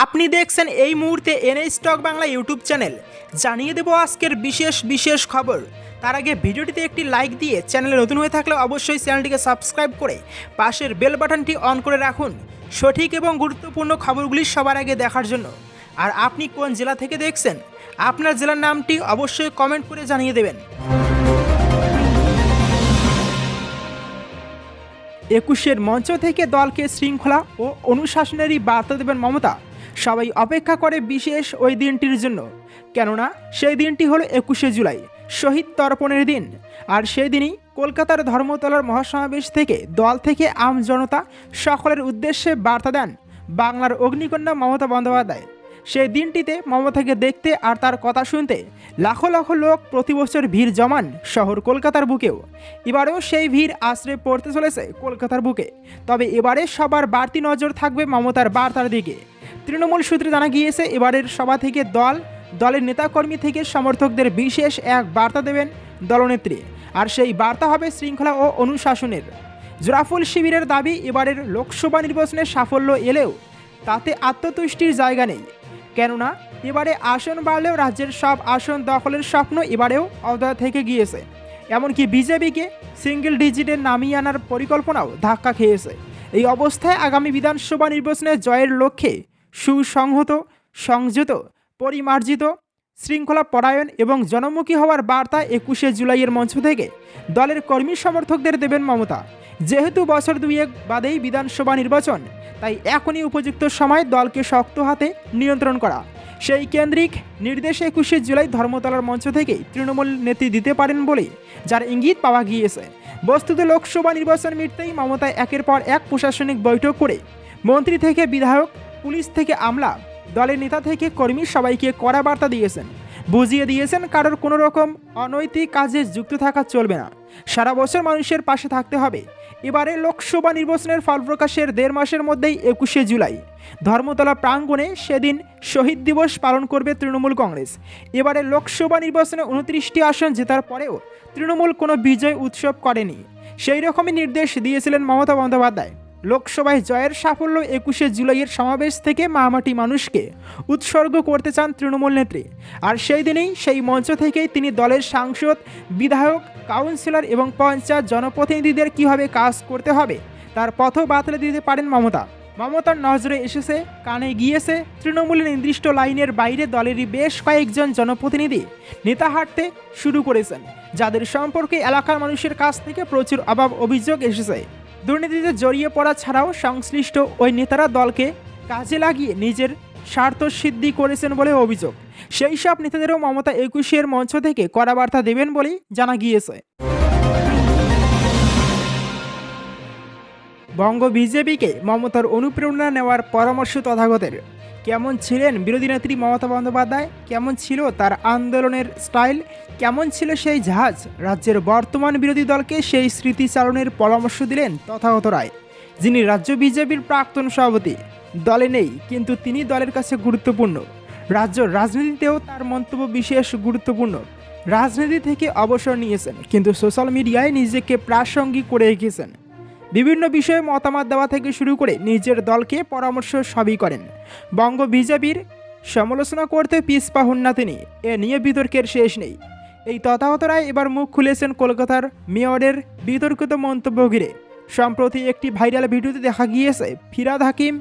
আপনি দেখছেন এই মুহূর্তে NA stock Bangla YouTube channel. জানিয়ে দেব আজকের বিশেষ বিশেষ খবর। তার আগে ভিডিওটিতে একটি লাইক দিয়ে চ্যানেলে নতুন হয়ে থাকলে অবশ্যই চ্যানেলটিকে সাবস্ক্রাইব করে পাশের বেল বাটনটি অন করে রাখুন। সঠিক এবং গুরুত্বপূর্ণ খবরগুলি সবার আগে দেখার জন্য। আর আপনি কোন জেলা থেকে দেখছেন, আপনার জেলার নামটি অবশ্যই কমেন্ট করে জানিয়ে দেবেন। একুশের মঞ্চ থেকে দলকে শৃঙ্খলা ও অনুশাসনেরই বার্তা দেবেন মমতা। সবাই অপেক্ষা করে বিশেষ ওই দিনটির জন্য। কেননা সেই দিনটি হলো একুশে জুলাই, শহীদ তর্পণের দিন। আর সেই দিনই কলকাতার ধর্মতলার মহাসমাবেশ থেকে দল থেকে আম জনতা সকলের উদ্দেশ্যে বার্তা দেন বাংলার অগ্নিকন্যা মমতা বন্দ্যোপাধ্যায়। সেই দিনটিতে মমতাকে দেখতে আর তার কথা শুনতে লাখো লাখো লোক প্রতি বছর ভিড় জমান শহর কলকাতার বুকেও। এবারেও সেই ভিড় আশ্রয় পড়তে চলেছে কলকাতার বুকে। তবে এবারে সবার বাড়তি নজর থাকবে মমতার বার্তার দিকে। তৃণমূল সূত্রে জানা গিয়েছে, এবারের সভা থেকে দল, দলের নেতাকর্মী থেকে সমর্থকদের বিশেষ এক বার্তা দেবেন দলনেত্রী। আর সেই বার্তা হবে শৃঙ্খলা ও অনুশাসনের। জোরাফুল শিবিরের দাবি, এবারের লোকসভা নির্বাচনে সাফল্য এলেও তাতে আত্মতুষ্টির জায়গা নেই। কেননা, এবারে আসন বাড়লেও রাজ্যের সব আসন দখলের স্বপ্ন এবারেও অবদায় থেকে গিয়েছে। এমনকি বিজেপিকে সিঙ্গেল ডিজিটে নামিয়ে আনার পরিকল্পনাও ধাক্কা খেয়েছে। এই অবস্থায় আগামী বিধানসভা নির্বাচনে জয়ের লক্ষ্যে সুসংহত, সংযত, পরিমার্জিত শৃঙ্খলা পরায়ণ এবং জনমুখী হওয়ার বার্তা একুশে জুলাইয়ের মঞ্চ থেকে দলের কর্মী সমর্থকদের দেবেন মমতা। যেহেতু বছর দুয়েক বাদেই বিধানসভা নির্বাচন, তাই এখনই উপযুক্ত সময় দলকে শক্ত হাতে নিয়ন্ত্রণ করা। সেই কেন্দ্রিক নির্দেশে একুশে জুলাই ধর্মতলার মঞ্চ থেকেই তৃণমূল নেত্রী দিতে পারেন বলে যার ইঙ্গিত পাওয়া গিয়েছে। বস্তুত লোকসভা নির্বাচন মিটতেই মমতা একের পর এক প্রশাসনিক বৈঠক করে মন্ত্রী থেকে বিধায়ক পুলিশ থেকে আমলা। দলের নেতা থেকে কর্মী সবাইকে কড়া বার্তা দিয়েছেন। বুঝিয়ে দিয়েছেন কারোর কোনো রকম অনৈতিক কাজে যুক্ত থাকা চলবে না। সারা বছর মানুষের পাশে থাকতে হবে। এবারে লোকসভা নির্বাচনের ফল প্রকাশের দেড় মাসের মধ্যেই একুশে জুলাই। ধর্মতলা প্রাঙ্গণে সেদিন শহীদ দিবস পালন করবে তৃণমূল কংগ্রেস। এবারে লোকসভা নির্বাচনে উনত্রিশটি আসন জেতার পরেও তৃণমূল কোনো বিজয় উৎসব করেনি। সেই রকমই নির্দেশ দিয়েছিলেন মমতা বন্দ্যোপাধ্যায়। লোকসভায় জয়ের সাফল্য একুশে জুলাইয়ের সমাবেশ থেকে মামাটি মানুষকে উৎসর্গ করতে চান তৃণমূল নেত্রী। আর সেই দিনেই সেই মঞ্চ থেকেই তিনি দলের সাংসদ, বিধায়ক, কাউন্সিলর এবং পঞ্চায়েত জনপ্রতিনিধিদের কীভাবে কাজ করতে হবে, তার পথ বাতলে দিতে পারেন মমতা। মমতার নজরে এসেছে, কানে গিয়েছে তৃণমূলের নির্দিষ্ট লাইনের বাইরে দলেরই বেশ কয়েকজন জনপ্রতিনিধি নেতা হাঁটতে শুরু করেছেন, যাদের সম্পর্কে এলাকার মানুষের কাছ থেকে প্রচুর অভাব অভিযোগ এসেছে। দুর্নীতিতে জড়িয়ে পড়া ছাড়াও সংশ্লিষ্ট ওই নেতারা দলকে কাজে লাগিয়ে নিজের স্বার্থ সিদ্ধি করেছেন বলে অভিযোগ। সেই সব নেতাদেরও মমতা একুশের মঞ্চ থেকে কড়া বার্তা দেবেন বলেই জানা গিয়েছে। বঙ্গ বিজেপিকে মমতার অনুপ্রেরণা নেওয়ার পরামর্শ তথাগতের। কেমন ছিলেন বিরোধী নেত্রী মমতা বন্দ্যোপাধ্যায়? কেমন ছিল তার আন্দোলনের স্টাইল? কেমন ছিল সেই জাহাজ? রাজ্যের বর্তমান বিরোধী দলকে সেই স্মৃতিচারণের পরামর্শ দিলেন তথাগত রায়, যিনি রাজ্য বিজেপির প্রাক্তন সভাপতি। দলে নেই, কিন্তু তিনি দলের কাছে গুরুত্বপূর্ণ। রাজ্য রাজনীতিতেও তার মন্তব্য বিশেষ গুরুত্বপূর্ণ। রাজনীতি থেকে অবসর নিয়েছেন, কিন্তু সোশ্যাল মিডিয়ায় নিজেকে প্রাসঙ্গিক করে রেখেছেন। বিভিন্ন বিষয়ে মতামত দেওয়া থেকে শুরু করে নিজের দলকে পরামর্শ সবই করেন। বঙ্গ বিজেপির সমালোচনা করতে পিছপা হন না তিনি। এ নিয়ে বিতর্কের শেষ নেই। এই তথাগত রায় এবার মুখ খুলেছেন কলকাতার মেয়রের বিতর্কিত মন্তব্য ঘিরে। সম্প্রতি একটি ভাইরাল ভিডিওতে দেখা গিয়েছে, ফিরাদ হাকিম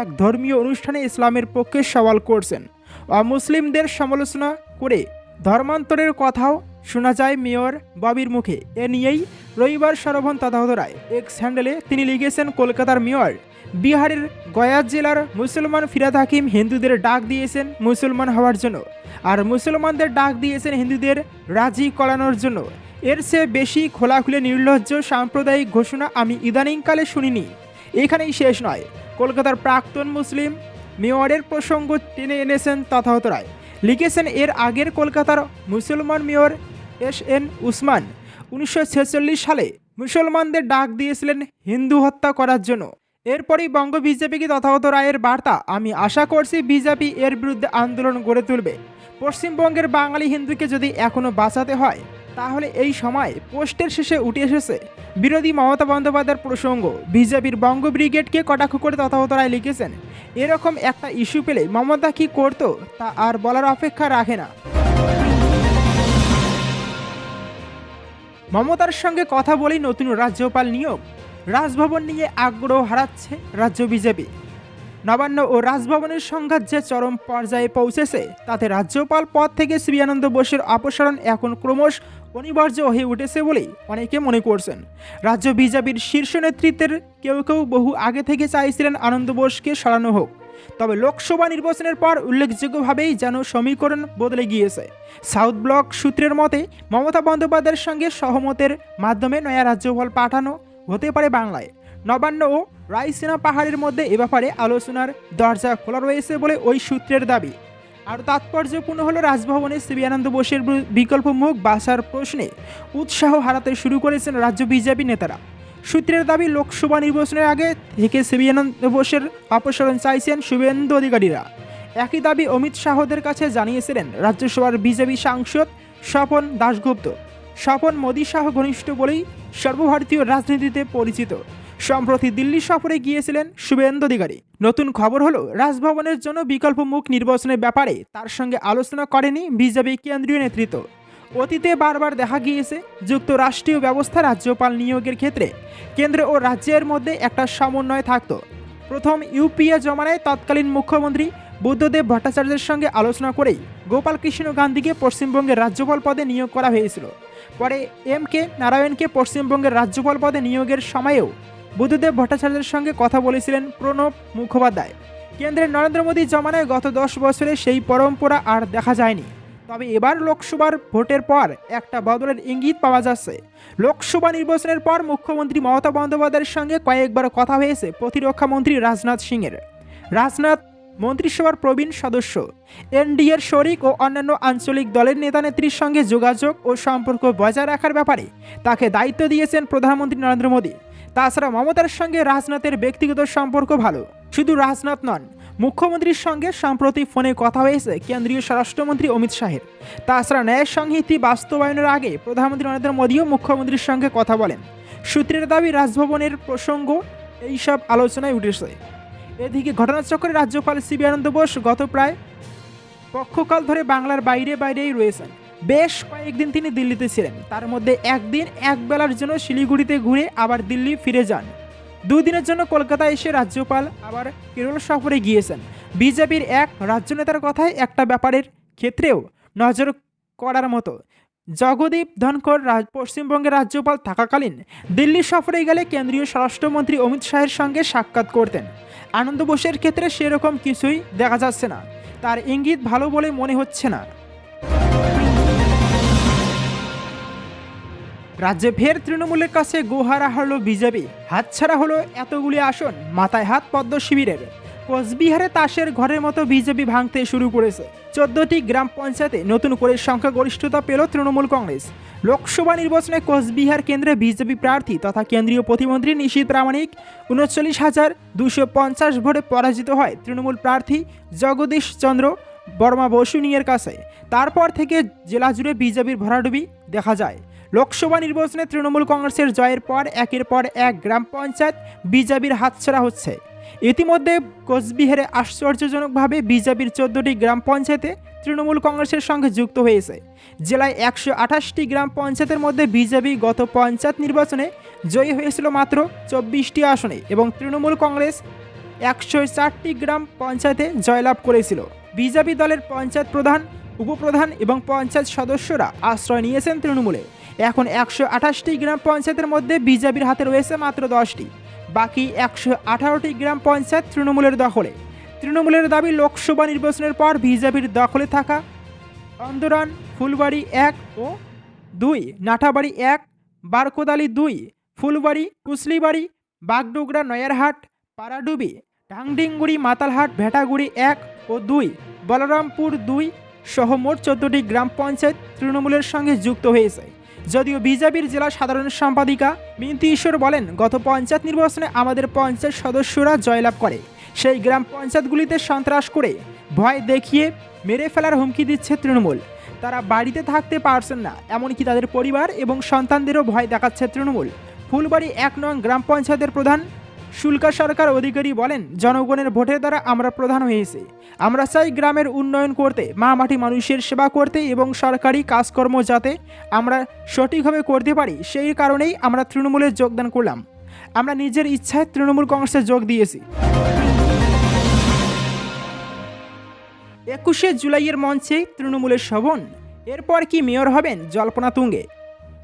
এক ধর্মীয় অনুষ্ঠানে ইসলামের পক্ষে সওয়াল করছেন। অমুসলিমদের সমালোচনা করে ধর্মান্তরের কথাও শোনা যায় মেয়র ববির মুখে। এ নিয়েই রবিবার সরভন তথাগত রায়, এক্স হ্যান্ডেলে তিনি লিখেছেন, কলকাতার মেয়র বিহারের গয়া জেলার মুসলমান ফিরাদ হাকিম হিন্দুদের ডাক দিয়েছেন মুসলমান হওয়ার জন্য আর মুসলমানদের ডাক দিয়েছেন হিন্দুদের রাজি করানোর জন্য। এর চেয়ে বেশি খোলাখুলে নির্লজ্জ সাম্প্রদায়িক ঘোষণা আমি ইদানিংকালে শুনিনি। এখানেই শেষ নয়। কলকাতার প্রাক্তন মুসলিম মেয়রের প্রসঙ্গ টেনে এনেছেন তথাগত রায়। লিখেছেন, এর আগের কলকাতার মুসলমান মেয়র এস এন উসমান উনিশশো ছেচল্লিশ সালে মুসলমানদের ডাক দিয়েছিলেন হিন্দু হত্যা করার জন্য। এরপরই বঙ্গ বিজেপিকে তথাগত রায়ের বার্তা, আমি আশা করছি বিজেপি এর বিরুদ্ধে আন্দোলন গড়ে তুলবে। পশ্চিমবঙ্গের বাঙালি হিন্দুকে যদি এখনও বাঁচাতে হয়, তাহলে এই সময় পোস্টের শেষে উঠে এসেছে বিরোধী মমতা বন্দ্যোপাধ্যায়ের প্রসঙ্গ। বিজেপির বঙ্গ ব্রিগেডকে কটাক্ষ করে তথাগত রায় লিখেছেন, এরকম একটা ইস্যু পেলে মমতা কি করতো তা আর বলার অপেক্ষা রাখে না। মমতার সঙ্গে কথা বলেই নতুন রাজ্যপাল নিয়োগ। রাজভবন নিয়ে আগ্রহ হারাচ্ছে রাজ্য বিজেপি। নবান্ন ও রাজভবনের সংঘাত যে চরম পর্যায়ে পৌঁছেছে, তাতে রাজ্যপাল পদ থেকে শ্রী আনন্দ বোসের অপসারণ এখন ক্রমশ অনিবার্য হয়ে উঠেছে বলেই অনেকে মনে করছেন। রাজ্য বিজেপির শীর্ষ নেতৃত্বের কেউ কেউ বহু আগে থেকে চাইছিলেন আনন্দ বোসকে সরানো হোক। তবে লোকসভা নির্বাচনের পর উল্লেখযোগ্যভাবেই যেন সমীকরণ বদলে গিয়েছে। সাউথ ব্লক সূত্রের মতে, মমতা বন্দ্যোপাধ্যায়ের সঙ্গে সহমতের মাধ্যমে নয়া রাজ্যপাল পাঠানো হতে পারে বাংলায়। নবান্ন ও রায়সেনা পাহাড়ের মধ্যে এ ব্যাপারে আলোচনার দরজা খোলা রয়েছে বলে ওই সূত্রের দাবি। আর তাৎপর্যপূর্ণ হলো রাজভবনে শ্রী আনন্দ বোসের বিকল্প মুখ বাসার প্রশ্নে উৎসাহ হারাতে শুরু করেছেন রাজ্য বিজেপি নেতারা। সূত্রের দাবি, লোকসভা নির্বাচনের আগে থেকে শ্রী বোসের অপসারণ চাইছেন শুভেন্দু অধিকারীরা। একই দাবি অমিত শাহদের কাছে জানিয়েছিলেন রাজ্যসভার বিজেপি সাংসদ স্বপন দাশগুপ্ত। স্বপন মোদী শাহ ঘনিষ্ঠ বলেই সর্বভারতীয় রাজনীতিতে পরিচিত। সম্প্রতি দিল্লি সফরে গিয়েছিলেন শুভেন্দু অধিকারী। নতুন খবর হলো, রাজভবনের জন্য বিকল্প মুখ নির্বাচনের ব্যাপারে তার সঙ্গে আলোচনা করেনি বিজেপি কেন্দ্রীয় নেতৃত্ব। অতীতে বারবার দেখা গিয়েছে যুক্তরাষ্ট্রীয় ব্যবস্থা রাজ্যপাল নিয়োগের ক্ষেত্রে। কেন্দ্র ও রাজ্যের মধ্যে একটা সমন্বয় থাকতো। প্রথম ইউপিএ জমানায় তৎকালীন মুখ্যমন্ত্রী বুদ্ধদেব ভট্টাচার্যের সঙ্গে আলোচনা করেই গোপাল কৃষ্ণ গান্ধীকে পশ্চিমবঙ্গের রাজ্যপাল পদে নিয়োগ করা হয়েছিল। পরে এম কে নারায়ণকে পশ্চিমবঙ্গের রাজ্যপাল পদে নিয়োগের সময়েও বুদ্ধদেব ভট্টাচার্যের সঙ্গে কথা বলেছিলেন প্রণব মুখোপাধ্যায়। কেন্দ্রের নরেন্দ্র মোদী জমানায় গত দশ বছরে সেই পরম্পরা আর দেখা যায়নি। তবে এবার লোকসভার ভোটের পর একটা বদলের ইঙ্গিত পাওয়া যাচ্ছে। লোকসভা নির্বাচনের পর মুখ্যমন্ত্রী মমতা বন্দ্যোপাধ্যায়ের সঙ্গে কয়েকবার কথা হয়েছে প্রতিরক্ষা মন্ত্রী রাজনাথ সিংয়ের। রাজনাথ মন্ত্রিসভার প্রবীণ সদস্য, এনডিএর শরিক ও অন্যান্য আঞ্চলিক দলের নেতানেত্রীর সঙ্গে যোগাযোগ ও সম্পর্ক বজায় রাখার ব্যাপারে তাকে দায়িত্ব দিয়েছেন প্রধানমন্ত্রী নরেন্দ্র মোদী। তাছাড়া মমতার সঙ্গে রাজনাথের ব্যক্তিগত সম্পর্ক ভালো। শুধু রাজনাথ নন মুখ্যমন্ত্রীর সঙ্গে সম্প্রতি ফোনে কথা হয়েছে কেন্দ্রীয় স্বরাষ্ট্রমন্ত্রী অমিত শাহের। তাছাড়া ন্যায় সংহিতি বাস্তবায়নের আগে প্রধানমন্ত্রী নরেন্দ্র মোদীও মুখ্যমন্ত্রীর সঙ্গে কথা বলেন। সূত্রের দাবি, রাজভবনের প্রসঙ্গ এইসব আলোচনায় উঠেছে। এদিকে ঘটনাচক্রে রাজ্যপাল সিবি আনন্দ বোস গত প্রায় পক্ষকাল ধরে বাংলার বাইরে বাইরেই রয়েছেন। বেশ কয়েকদিন তিনি দিল্লিতে ছিলেন। তার মধ্যে একদিন এক বেলার জন্য শিলিগুড়িতে ঘুরে আবার দিল্লি ফিরে যান। দুদিনের জন্য কলকাতা এসে রাজ্যপাল আবার কেরল সফরে গিয়েছেন। বিজেপির এক রাজ্য নেতার কথায় একটা ব্যাপারের ক্ষেত্রেও নজর করার মতো। জগদীপ ধনখড় পশ্চিমবঙ্গের রাজ্যপাল থাকাকালীন দিল্লি সফরে গেলে কেন্দ্রীয় স্বরাষ্ট্রমন্ত্রী অমিত শাহের সঙ্গে সাক্ষাৎ করতেন। আনন্দ বোসের ক্ষেত্রে সেরকম কিছুই দেখা যাচ্ছে না। তার ইঙ্গিত ভালো বলে মনে হচ্ছে না। রাজ্যে ফের তৃণমূলের কাছে গোহারা হলো বিজেপি। হাতছাড়া হলো এতগুলি আসন, মাথায় হাত পদ্ম শিবিরের। কোচবিহারে তাসের ঘরের মতো বিজেপি ভাঙতে শুরু করেছে। চোদ্দটি গ্রাম পঞ্চায়েতে নতুন করে সংখ্যাগরিষ্ঠতা পেল তৃণমূল কংগ্রেস। লোকসভা নির্বাচনে কোচবিহার কেন্দ্রে বিজেপি প্রার্থী তথা কেন্দ্রীয় প্রতিমন্ত্রী নিশীত প্রামাণিক উনচল্লিশ হাজার দুশো পঞ্চাশ ভোটে পরাজিত হয় তৃণমূল প্রার্থী জগদীশ চন্দ্র বর্মা বসুনিয়ের কাছে। তারপর থেকে জেলা জুড়ে বিজেপির ভরাডুবি দেখা যায়। লোকসভা নির্বাচনে তৃণমূল কংগ্রেসের জয়ের পর, একের পর এক গ্রাম পঞ্চায়েত বিজেপির হাতছাড়া হচ্ছে। ইতিমধ্যে কোচবিহারে আশ্চর্যজনকভাবে বিজেপির চোদ্দটি গ্রাম পঞ্চায়েতে তৃণমূল কংগ্রেসের সঙ্গে যুক্ত হয়েছে। জেলায় একশো আঠাশটি গ্রাম পঞ্চায়েতের মধ্যে বিজেপি গত পঞ্চায়েত নির্বাচনে জয়ী হয়েছিল মাত্র চব্বিশটি আসনে এবং তৃণমূল কংগ্রেস একশো চারটি গ্রাম পঞ্চায়েতে জয়লাভ করেছিল। বিজেপি দলের পঞ্চায়েত প্রধান, উপপ্রধান এবং পঞ্চায়েত সদস্যরা আশ্রয় নিয়েছেন তৃণমূলে। এখন একশো আঠাশটি গ্রাম পঞ্চায়েতের মধ্যে বিজেপির হাতে রয়েছে মাত্র দশটি। বাকি একশো আঠারোটি গ্রাম পঞ্চায়েত তৃণমূলের দখলে। তৃণমূলের দাবি লোকসভা নির্বাচনের পর বিজেপির দখলে থাকা। অন্দরান, ফুলবাড়ি এক ও দুই, নাঠাবাড়ি এক, বারকোদালি দুই, ফুলবাড়ি কুসলিবাড়ি বাগডোগরা, নয়ারহাট, পাড়াডুবি ডাংডিংগুড়ি মাতালহাট, ভেটাগুড়ি এক ও দুই, বলরামপুর দুই সহ মোট চোদ্দটি গ্রাম পঞ্চায়েত তৃণমূলের সঙ্গে যুক্ত হয়েছে। যদিও বিজেপির জেলা সাধারণ সম্পাদিকা মিন্তি ঈশ্বর বলেন, গত পঞ্চায়েত নির্বাচনে আমাদের পঞ্চায়েত সদস্যরা জয়লাভ করে। সেই গ্রাম পঞ্চায়েতগুলিতে সন্ত্রাস করে ভয় দেখিয়ে মেরে ফেলার হুমকি দিচ্ছে তৃণমূল। তারা বাড়িতে থাকতে পারছেন না, এমনকি তাদের পরিবার এবং সন্তানদেরও ভয় দেখাচ্ছে তৃণমূল। ফুলবাড়ি এক নং গ্রাম পঞ্চায়েতের প্রধান শুল্কা সরকার অধিকারী বলেন, জনগণের ভোটের দ্বারা আমরা প্রধান হয়েছি। আমরা চাই গ্রামের উন্নয়ন করতে মা মাটি মানুষের সেবা করতে এবং সরকারি কাজকর্ম যাতে আমরা সঠিকভাবে করতে পারি, সেই কারণেই আমরা তৃণমূলে যোগদান করলাম। আমরা নিজের ইচ্ছায় তৃণমূল কংগ্রেসে যোগ দিয়েছি। একুশে জুলাইয়ের মঞ্চে তৃণমূলের শোভন। এরপর কি মেয়র হবেন জল্পনা তুঙ্গে?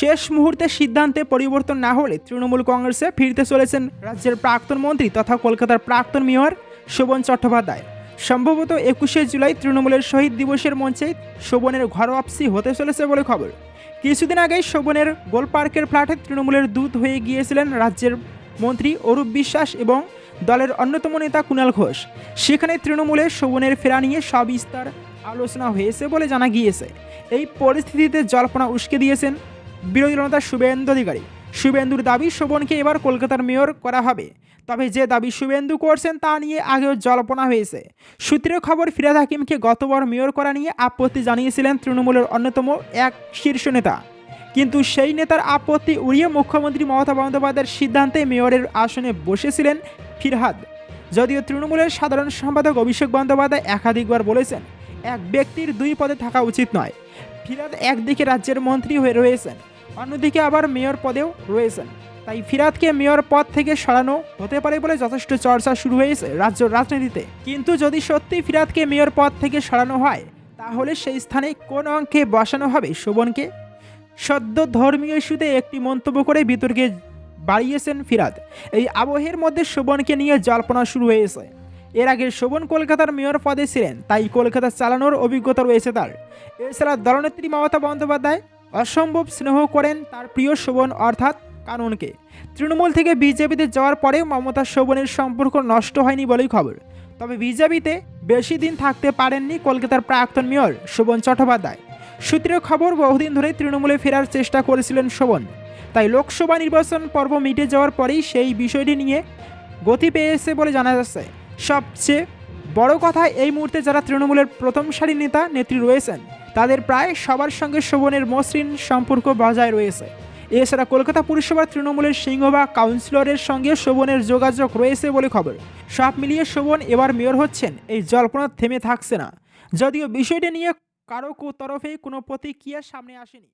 শেষ মুহূর্তে সিদ্ধান্তে পরিবর্তন না হলে তৃণমূল কংগ্রেসে ফিরতে চলেছেন রাজ্যের প্রাক্তন মন্ত্রী তথা কলকাতার প্রাক্তন মেয়র শোভন চট্টোপাধ্যায়। সম্ভবত একুশে জুলাই তৃণমূলের শহীদ দিবসের মঞ্চে শোভনের ঘর ঘরোয়াপসি হতে চলেছে বলে খবর। কিছুদিন আগেই শোভনের গোলপার্কের ফ্ল্যাটে তৃণমূলের দূত হয়ে গিয়েছিলেন রাজ্যের মন্ত্রী অরূপ বিশ্বাস এবং দলের অন্যতম নেতা কুণাল ঘোষ। সেখানে তৃণমূলের শোভনের ফেরা নিয়ে সবিস্তার আলোচনা হয়েছে বলে জানা গিয়েছে। এই পরিস্থিতিতে জল্পনা উস্কে দিয়েছেন বিরোধী নেতা শুভেন্দু অধিকারী। শুভেন্দুর দাবি, শোভনকে এবার কলকাতার মেয়র করা হবে। তবে যে দাবি শুভেন্দু করছেন তা নিয়ে আগেও জল্পনা হয়েছে। সূত্রের খবর, ফিরাদ হাকিমকে গতবার মেয়র করা নিয়ে আপত্তি জানিয়েছিলেন তৃণমূলের অন্যতম এক শীর্ষ নেতা। কিন্তু সেই নেতার আপত্তি উড়িয়ে মুখ্যমন্ত্রী মমতা বন্দ্যোপাধ্যায়ের সিদ্ধান্তে মেয়রের আসনে বসেছিলেন ফিরহাদ। যদিও তৃণমূলের সাধারণ সম্পাদক অভিষেক বন্দ্যোপাধ্যায় একাধিকবার বলেছেন, এক ব্যক্তির দুই পদে থাকা উচিত নয়। ফিরাদ একদিকে রাজ্যের মন্ত্রী হয়ে রয়েছেন অন্যদিকে আবার মেয়র পদেও রয়েছেন। তাই ফিরাদকে মেয়র পদ থেকে সরানো হতে পারে বলে যথেষ্ট চর্চা শুরু হয়েছে রাজ্য রাজনীতিতে। কিন্তু যদি সত্যি ফিরাদকে মেয়র পদ থেকে সরানো হয়, তাহলে সেই স্থানে কোন অঙ্কে বসানো হবে শোভনকে? সদ্য ধর্মীয় ইস্যুতে একটি মন্তব্য করে বিতর্কে বাড়িয়েছেন ফিরাদ। এই আবহের মধ্যে শোভনকে নিয়ে জল্পনা শুরু হয়েছে। এর আগে শোভন কলকাতার মেয়র পদে ছিলেন, তাই কলকাতা চালানোর অভিজ্ঞতা রয়েছে তার। এছাড়া দলনেত্রী মমতা বন্দ্যোপাধ্যায় অসম্ভব স্নেহ করেন তার প্রিয় শোভন অর্থাৎ কাননকে। তৃণমূল থেকে বিজেপিতে যাওয়ার পরেও মমতা শোভনের সম্পর্ক নষ্ট হয়নি বলেই খবর। তবে বিজেপিতে বেশি দিন থাকতে পারেননি কলকাতার প্রাক্তন মেয়র শোভন চট্টোপাধ্যায়। সূত্রের খবর, বহুদিন ধরে তৃণমূলে ফেরার চেষ্টা করেছিলেন শোভন। তাই লোকসভা নির্বাচন পর্ব মিটে যাওয়ার পরেই সেই বিষয়টি নিয়ে গতি পেয়েছে বলে জানা যাচ্ছে। সবচেয়ে বড় কথা, এই মুহূর্তে যারা তৃণমূলের প্রথম সারি নেতা, নেত্রী রয়েছেন তাদের প্রায় সবার সঙ্গে শোভনের মসৃণ সম্পর্ক বজায় রয়েছে। এছাড়া কলকাতা পুরসভার তৃণমূলের সিংহবা কাউন্সিলরের সঙ্গে শোভনের যোগাযোগ রয়েছে বলে খবর। সব মিলিয়ে শোভন এবার মেয়র হচ্ছেন, এই জল্পনা থেমে থাকছে না। যদিও বিষয়টি নিয়ে কারও তরফে কোনো প্রতিক্রিয়া সামনে আসেনি।